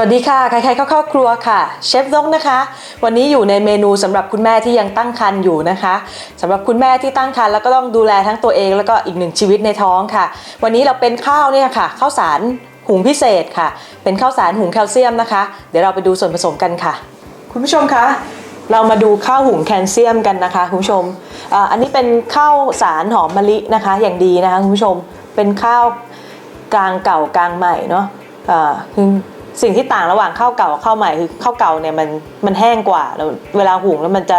สวัสดีค่ะ ใครๆเข้าเข้าครัวค่ะ เชฟนกนะคะ วันนี้อยู่ในเมนูสำหรับคุณแม่ที่ยังตั้งครรภ์อยู่นะคะสำหรับคุณแม่ที่ตั้งครรภ์แล้วก็ต้องดูแลทั้งตัวเองแล้วก็อีกหนึ่งชีวิตในท้องค่ะ วันนี้เราเป็นข้าวเนี่ยค่ะ ข้าวสารหุงพิเศษค่ะ เป็นข้าวสารหุงแคลเซียมนะคะ เดี๋ยวเราไปดูส่วนผสมกันค่ะ คุณผู้ชมคะเรามาดูข้าวหุงแคลเซียมกันนะคะคุณผู้ชมอ,อันนี้เป็นข้าวสารหอมมะลินะคะ อย่างดีนะคะคุณผู้ชมเป็นข้าวกลางเก่ากลางใหม่เนาะอ่าคือ สิ่งที่ต่างระหว่างข้าวเก่ากับข้าวใหม่คือข้าวเก่าเนี่ยมันมันแห้งกว่าแล้วเวลาหุงแล้วมันจะ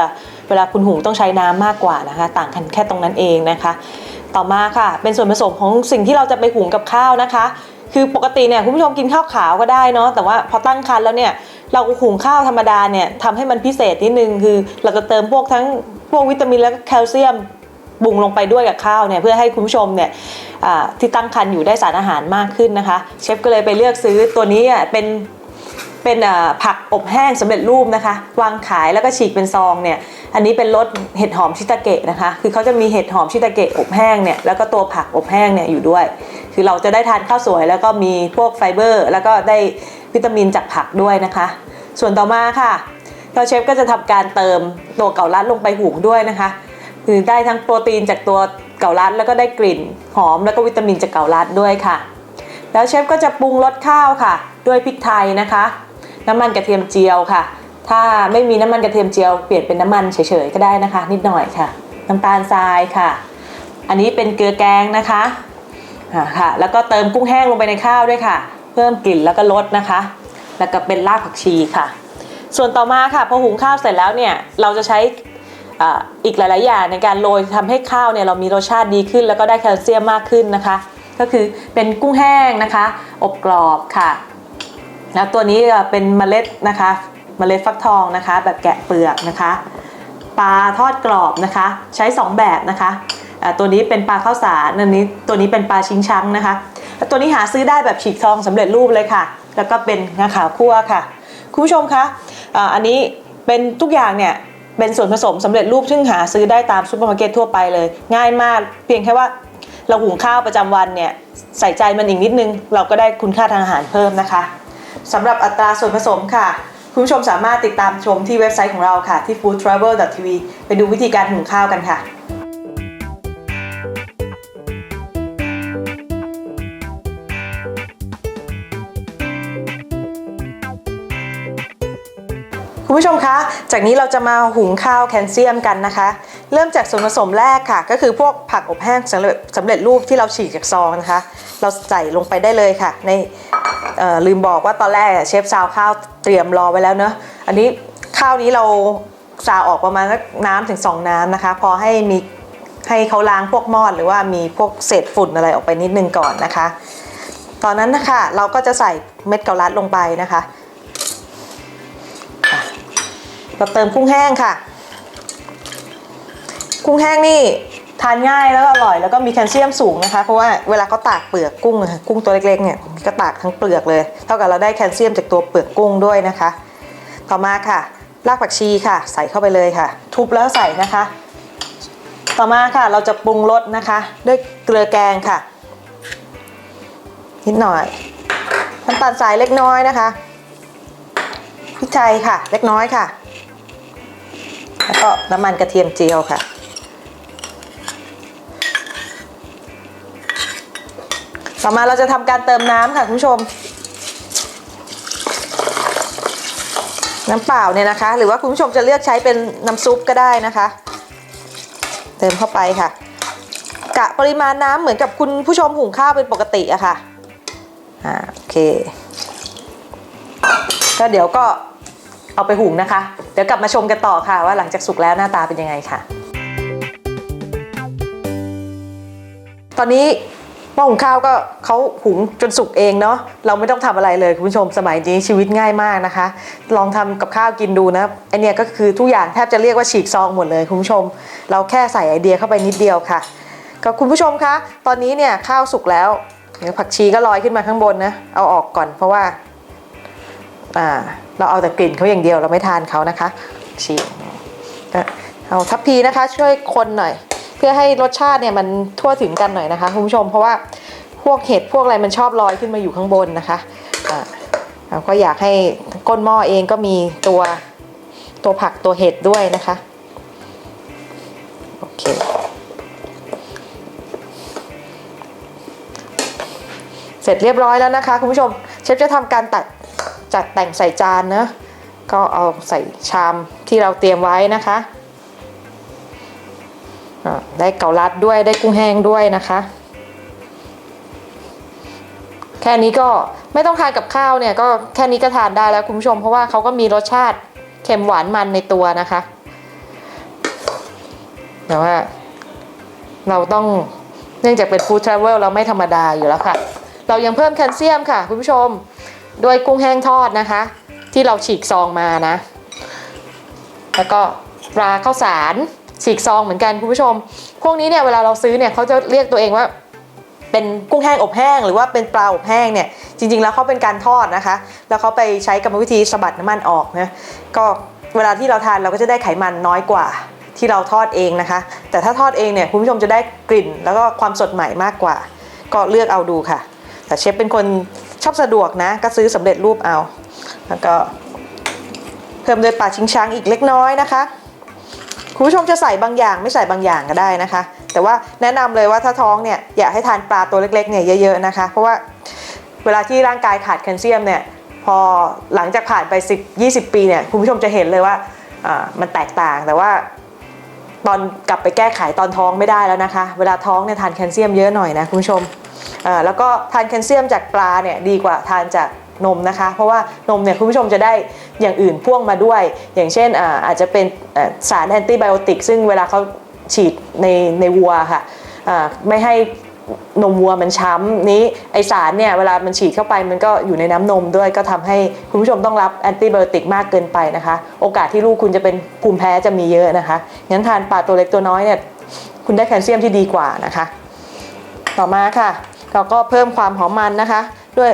เวลาคุณหุงต้องใช้น้ำมากกว่านะคะ ต่างกันแค่ตรงนั้นเองนะคะ ต่อมาค่ะ เป็นส่วนผสมของสิ่งที่เราจะไปหุงกับข้าวนะคะ คือปกติเนี่ยคุณผู้ชมกินข้าวขาวก็ได้เนาะแต่ว่าพอตั้งครรภ์แล้วเนี่ยเราหุงข้าวธรรมดาเนี่ยทำให้มันพิเศษนิดนึงคือ เราจะเติมพวกทั้งพวกวิตามินและแคลเซียมบุงลงไปด้วยกับข้าวเนี่ยเพื่อให้คุณผู้ชมเนี่ย ที่ตั้งครรภ์อยู่ได้สารอาหารมากขึ้นนะคะ เชฟก็เลยไปเลือกซื้อตัวนี้เป็นเป็นผักอบแห้งสำเร็จรูปนะคะ วางขายแล้วก็ฉีกเป็นซองเนี่ยอันนี้เป็นรสเห็ดหอมชิตาเกะนะคะ คือเขาจะมีเห็ดหอมชิตาเกะอบแห้งเนี่ยแล้วก็ตัวผักอบแห้งเนี่ยอยู่ด้วย คือเราจะได้ทานข้าวสวย แล้วก็มีพวกไฟเบอร์ แล้วก็ได้วิตามินจากผักด้วยนะคะ ส่วนต่อมาค่ะเราเชฟก็จะทำการเติมตัวเกาลัดลงไปหุงด้วยนะคะ คือได้ทั้งโปรตีนจากตัว เกาลัดแล้วก็ได้กลิ่นหอมแล้วก็วิตามินจากเกาลัดด้วยค่ะ แล้วเชฟก็จะปรุงรสข้าวค่ะ ด้วยพริกไทยนะคะ น้ำมันกระเทียมเจียวค่ะ ถ้าไม่มีน้ำมันกระเทียมเจียวเปลี่ยนเป็นน้ำมันเฉยๆก็ได้นะคะ นิดหน่อยค่ะ น้ำตาลทรายค่ะ อันนี้เป็นเกลือแกงนะคะอ่าค่ะ แล้วก็เติมกุ้งแห้งลงไปในข้าวด้วยค่ะ เพิ่มกลิ่นแล้วก็รสนะคะ แล้วก็เป็นรากผักชีค่ะ ส่วนต่อมาค่ะพอหุงข้าวเสร็จแล้วเนี่ยเราจะใช้ อีกหลาย ๆ อย่างในการโรยทำให้ข้าวเนี่ยเรามีรสชาติดีขึ้น แล้วก็ได้แคลเซียมมากขึ้นนะคะ ก็คือเป็นกุ้งแห้งนะคะ อบกรอบค่ะแล้วตัวนี้เป็นเมล็ดนะคะเมล็ดฟักทองนะคะ แบบแกะเปลือกนะคะปลาทอดกรอบนะคะ ใช้ 2 แบบนะคะตัวนี้เป็นปลาข้าวสารอันนี้ตัวนี้เป็นปลาชิงชังนะคะ ตัวนี้หาซื้อได้แบบฉีกซองสำเร็จรูปเลยค่ะ แล้วก็เป็นงาขาวคั่วค่ะ คุณผู้ชมคะอ่าอันนี้เป็นทุกอย่างเนี่ย เป็นส่วนผสมสำเร็จรูปซึ่งหาซื้อได้ตามซูเปอร์มาร์เก็ตทั่วไปเลย ง่ายมาก เพียงแค่ว่าเราหุงข้าวประจำวันเนี่ยใส่ใจมันอีกนิดนึง เราก็ได้คุณค่าทางอาหารเพิ่มนะคะสำหรับอัตราส่วนผสมค่ะ คุณผู้ชมสามารถติดตามชมที่เว็บไซต์ของเราค่ะที่ foodtravel.tv ไปดูวิธีการหุงข้าวกันค่ะ คุณผู้ชมคะ จากนี้เราจะมาหุงข้าวแคลเซียมกันนะคะ เริ่มจากส่วนผสมแรกค่ะ ก็คือพวกผักอบแห้งสำเร็จสำเร็จรูปที่เราฉีกจากซองนะคะ เราใส่ลงไปได้เลยค่ะ ในลืมบอกว่าตอนแรกเชฟซาวข้าวเตรียมรอไว้แล้วเนอะอันนี้ข้าวนี้เราซาวออกประมาณน้ำถึง 2 น้ำนะคะ พอให้มีให้เขาล้างพวกมอดหรือว่ามีพวกเศษฝุ่นอะไรออกไปนิดนึงก่อนนะคะ ตอนนั้นนะคะเราก็จะใส่เม็ดเกาลัดลงไปนะคะ เราเติมกุ้งแห้งค่ะ กุ้งแห้งนี่ทานง่ายแล้วก็อร่อยแล้วก็มีแคลเซียมสูงนะคะ เพราะว่าเวลาเขาตากเปลือกกุ้งค่ะกุ้งตัวเล็กๆเนี่ยก็ตากทั้งเปลือกเลย เท่ากับเราได้แคลเซียมจากตัวเปลือกกุ้งด้วยนะคะ ต่อมาค่ะรากผักชีค่ะ ใส่เข้าไปเลยค่ะ ทุบแล้วใส่นะคะ ต่อมาค่ะเราจะปรุงรสนะคะ ด้วยเกลือแกงค่ะ นิดหน่อยน้ำตาลทรายเล็กน้อยนะคะพริกไทยค่ะ เล็กน้อยค่ะ แล้วก็น้ำมันกระเทียมเจียวค่ะต่อมาเราจะทำการเติมน้ำค่ะคุณผู้ชม น้ำเปล่าเนี่ยนะคะ หรือว่าคุณผู้ชมจะเลือกใช้เป็นน้ำซุปก็ได้นะคะ เติมเข้าไปค่ะ กะปริมาณน้ำเหมือนกับคุณผู้ชมหุงข้าวเป็นปกติอะค่ะอ่าโอเคก็เดี๋ยวก็เอาไปหุงนะคะ ดี๋ยวกลับมาชมกันต่อค่ะ ว่าหลังจากสุกแล้วหน้าตาเป็นยังไงค่ะ ตอนนี้หม้อหุงข้าวก็เขาหุงจนสุกเองเนาะเราไม่ต้องทำอะไรเลยคุณผู้ชมสมัยนี้ชีวิตง่ายมากนะคะ ลองทำกับข้าวกินดูนะไอเนี่ยก็คือทุกอย่างแทบจะเรียกว่าฉีกซองหมดเลยคุณผู้ชม เราแค่ใส่ไอเดียเข้าไปนิดเดียวค่ะก็คุณผู้ชมคะตอนนี้เนี่ยข้าวสุกแล้วผักชีก็ลอยขึ้นมาข้างบนนะเอาออกก่อนเพราะว่า อ่าเราเอาแต่กลิ่นเขาอย่างเดียวเราไม่ทานเขานะคะชีก็เอาทัพพีนะคะช่วยคนหน่อย เพื่อให้รสชาติเนี่ยมันทั่วถึงกันหน่อยนะคะคุณผู้ชมเพราะว่าพวกเห็ดพวกอะไรมันชอบลอยขึ้นมาอยู่ข้างบนนะคะอ่าเราก็อยากให้ก้นหม้อเองก็มีตัวตัวผักตัวเห็ดด้วยนะคะโอเคเสร็จเรียบร้อยแล้วนะคะคุณผู้ชมเชฟจะทำการตัด จัดแต่งใส่จานนะก็เอาใส่ชามที่เราเตรียมไว้นะคะได้เกาลัดด้วยได้กุ้งแห้งด้วยนะคะ แค่นี้ก็ไม่ต้องทานกับข้าวเนี่ยก็แค่นี้ก็ทานได้แล้วคุณผู้ชม เพราะว่าเขาก็มีรสชาติเค็มหวานมันในตัวนะคะแต่ว่าเราต้องเนื่องจากเป็นฟู้ดทราเวลเราไม่ธรรมดาอยู่แล้วค่ะ เรายังเพิ่มแคลเซียมค่ะ คุณผู้ชม ด้วยกุ้งแห้งทอดนะคะ ที่เราฉีกซองมานะ แล้วก็ปลาข้าวสารฉีกซองเหมือนกันคุณผู้ชม พวกนี้เนี่ยเวลาเราซื้อเนี่ยเขาจะเรียกตัวเองว่าเป็นกุ้งแห้งอบแห้งหรือว่าเป็นปลาอบแห้งเนี่ยจริง ๆ แล้วเขาเป็นการทอดนะคะ แล้วเขาไปใช้กรรมวิธีสะบัดน้ำมันออกนะก็เวลาที่เราทานเราก็จะได้ไขมันน้อยกว่าที่เราทอดเองนะคะ แต่ถ้าทอดเองเนี่ยคุณผู้ชมจะได้กลิ่น แล้วก็ความสดใหม่มากกว่า ก็เลือกเอาดูค่ะ แต่เชฟเป็นคน อบสะดวกนะ ก็ซื้อสำเร็จรูปเอา แล้วก็เพิ่มด้วยปลาชิงช้างอีกเล็กน้อยนะคะคุณผู้ชมจะใส่บางอย่างไม่ใส่บางอย่างก็ได้นะคะ แต่ว่าแนะนำเลยว่าถ้าท้องเนี่ยอยากให้ทานปลาตัวเล็กๆเนี่ยเยอะๆนะคะ เพราะว่าเวลาที่ร่างกายขาดแคลเซียมเนี่ยพอหลังจากผ่านไป 10 20 ปีเนี่ยคุณผู้ชมจะเห็นเลยว่ามันแตกต่างแต่ว่า ตอนกลับไปแก้ไขตอนท้องไม่ได้แล้วนะคะ เวลาท้องเนี่ยทานแคลเซียมเยอะหน่อยนะคุณผู้ชมแล้วก็ทานแคลเซียมจากปลาเนี่ยดีกว่าทานจากนมนะคะ เพราะว่านมเนี่ยคุณผู้ชมจะได้อย่างอื่นพ่วงมาด้วย อย่างเช่นอาจจะเป็นสารแอนติไบโอติกซึ่งเวลาเขาฉีดในในวัวค่ะไม่ให้ นมวัวมันช้ำนี้ไอสารเนี่ยเวลามันฉีดเข้าไปมันก็อยู่ในน้ำนมด้วยก็ทำให้คุณผู้ชมต้องรับแอนติไบโอติกมากเกินไปนะคะ โอกาสที่ลูกคุณจะเป็นภูมิแพ้จะมีเยอะนะคะ งั้นทานปลาตัวเล็กตัวน้อยเนี่ยคุณได้แคลเซียมที่ดีกว่านะคะ ต่อมาค่ะเราก็เพิ่มความหอมมันนะคะ ด้วย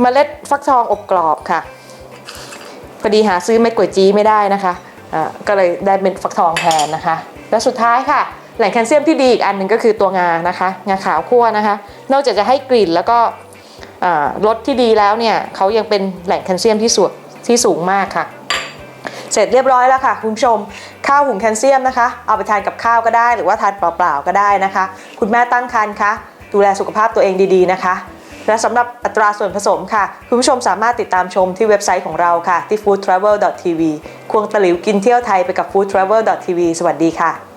เมล็ดฟักทองอบกรอบค่ะพอดีหาซื้อเม็ดก๋วยจี้ไม่ได้นะคะอ่าก็เลยได้เป็นฟักทองแทนนะคะ และสุดท้ายค่ะ แหล่งแคลเซียมที่ดีอีกอันหนึ่งก็คือตัวงานะคะ งาขาวคั่วนะคะ นอกจากจะให้กลิ่นแล้วก็รสที่ดีแล้วเนี่ยเขายังเป็นแหล่งแคลเซียมที่สูงที่สูงมากค่ะ เสร็จเรียบร้อยแล้วค่ะคุณผู้ชมข้าวหุงแคลเซียมนะคะ เอาไปทานกับข้าวก็ได้ หรือว่าทานเปล่าๆก็ได้นะคะ คุณแม่ตั้งครรภ์คะดูแลสุขภาพตัวเองดีๆนะคะ และสำหรับอัตราส่วนผสมค่ะ คุณผู้ชมสามารถติดตามชมที่เว็บไซต์ของเราค่ะ ที่ foodtravel.tv ควงตะหลิวกินเที่ยวไทยไปกับ foodtravel.tv สวัสดีค่ะ